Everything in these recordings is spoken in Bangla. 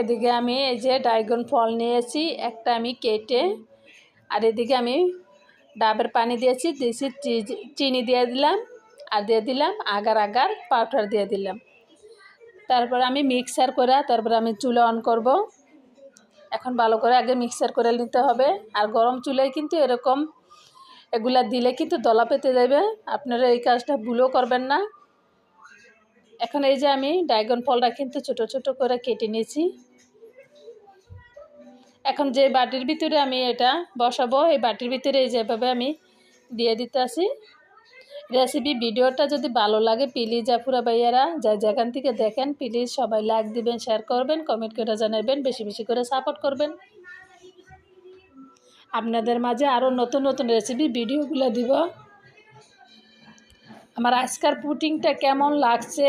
এদিকে আমি এই যে ড্রাগন ফল নিয়েছি, একটা আমি কেটে, আর এদিকে আমি ডাবের পানি দিয়েছি দিয়েছি চিনি দিয়ে দিলাম, আর দিয়ে দিলাম আগার আগার পাউডার দিয়ে দিলাম। তারপর আমি মিক্সার করে, তারপর আমি চুলা অন করব। এখন ভালো করে আগে মিক্সার করে নিতে হবে, আর গরম চুলায় কিন্তু এরকম এগুলা দিলে কিন্তু দলা পেতে যাবে। আপনারা এই কাজটা ভুলও করবেন না। এখন এই যে আমি ড্রাগন ফলটা কিন্তু ছোট ছোট করে কেটে নিয়েছি। এখন যে বাটির ভিতরে আমি এটা বসাবো, এই বাটির ভিতরে এই যেভাবে আমি দিয়ে দিতে আসি রেসিপি ভিডিওটা যদি ভালো লাগে, প্লিজ আপুরা ভাইয়ারা যা যেখান থেকে দেখেন, প্লিজ সবাই লাইক দিবেন, শেয়ার করবেন, কমেন্ট করে জানাবেন, বেশি বেশি করে সাপোর্ট করবেন। আপনাদের মাঝে আরও নতুন নতুন রেসিপি, ভিডিওগুলো দিব। আমার আজকার পুটিংটা কেমন লাগছে,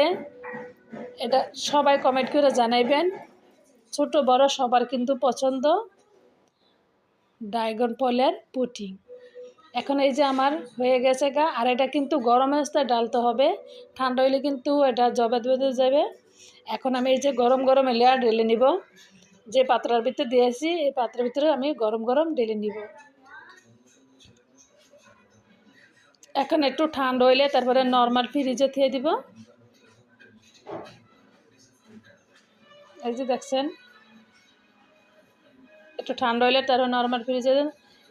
এটা সবাই কমেন্ট করে জানাইবেন। ছোট, বড় সবার কিন্তু পছন্দ। ড্রাগন ফলের পুটিং। এখন এই যে আমার হয়ে গেছে গা, আর এটা কিন্তু গরম অবস্থায় ডালতে হবে। ঠান্ডা হইলে কিন্তু এটা জবে বেঁধে যাবে। এখন আমি এই যে গরম গরম লেয়ার ঢেলে নিব। যে পাত্রার ভিতরে দিয়েছি, এই পাত্রের ভিতরে আমি গরম গরম ঢেলে নিব। এখন একটু ঠান্ডা হইলে তারপরে নর্মাল ফ্রিজে থিয়ে দিব। এই যে দেখছেন? একটু ঠান্ডা হইলে তারপর নর্মাল ফ্রিজে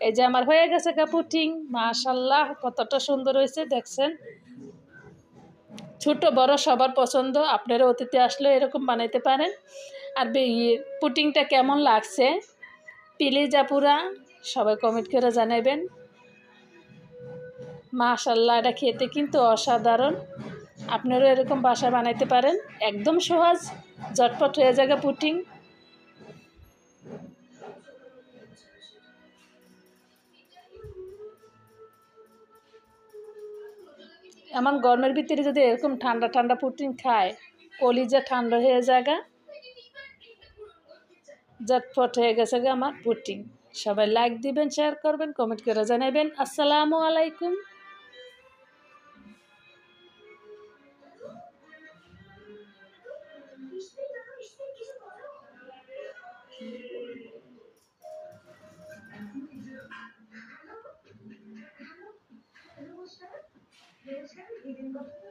এই যে আমার হয়ে গেছে কাপুটিং মাশাল্লাহ কতটা সুন্দর হয়েছে, দেখছেন? ছোট, বড় সবার পছন্দ, আপনারা অতিথি আসলে এরকম বানাইতে পারেন। আর ইয়ে পুটিংটা কেমন লাগছে? প্লিজ আপুরা, সবাই কমেন্ট করে জানাবেন মাশাল্লাহ এটা খেতে কিন্তু অসাধারণ। আপনারাও এরকম বাসা বানাইতে পারেন। একদম সহজ, ঝটপট হয়ে যাবে পুটিং। এমন গরমের ভিতরে যদি এরকম ঠান্ডা ঠান্ডা পুটিং খায়, কলিজা ঠান্ডা হয়ে যাগা ঝটপট হয়ে গেছে গা আমার পুটিং। সবাই লাইক দিবেন শেয়ার করবেন কমেন্ট করে জানাবেন। আসসালামু আলাইকুম। ভেবেছেন এই দিনগুলো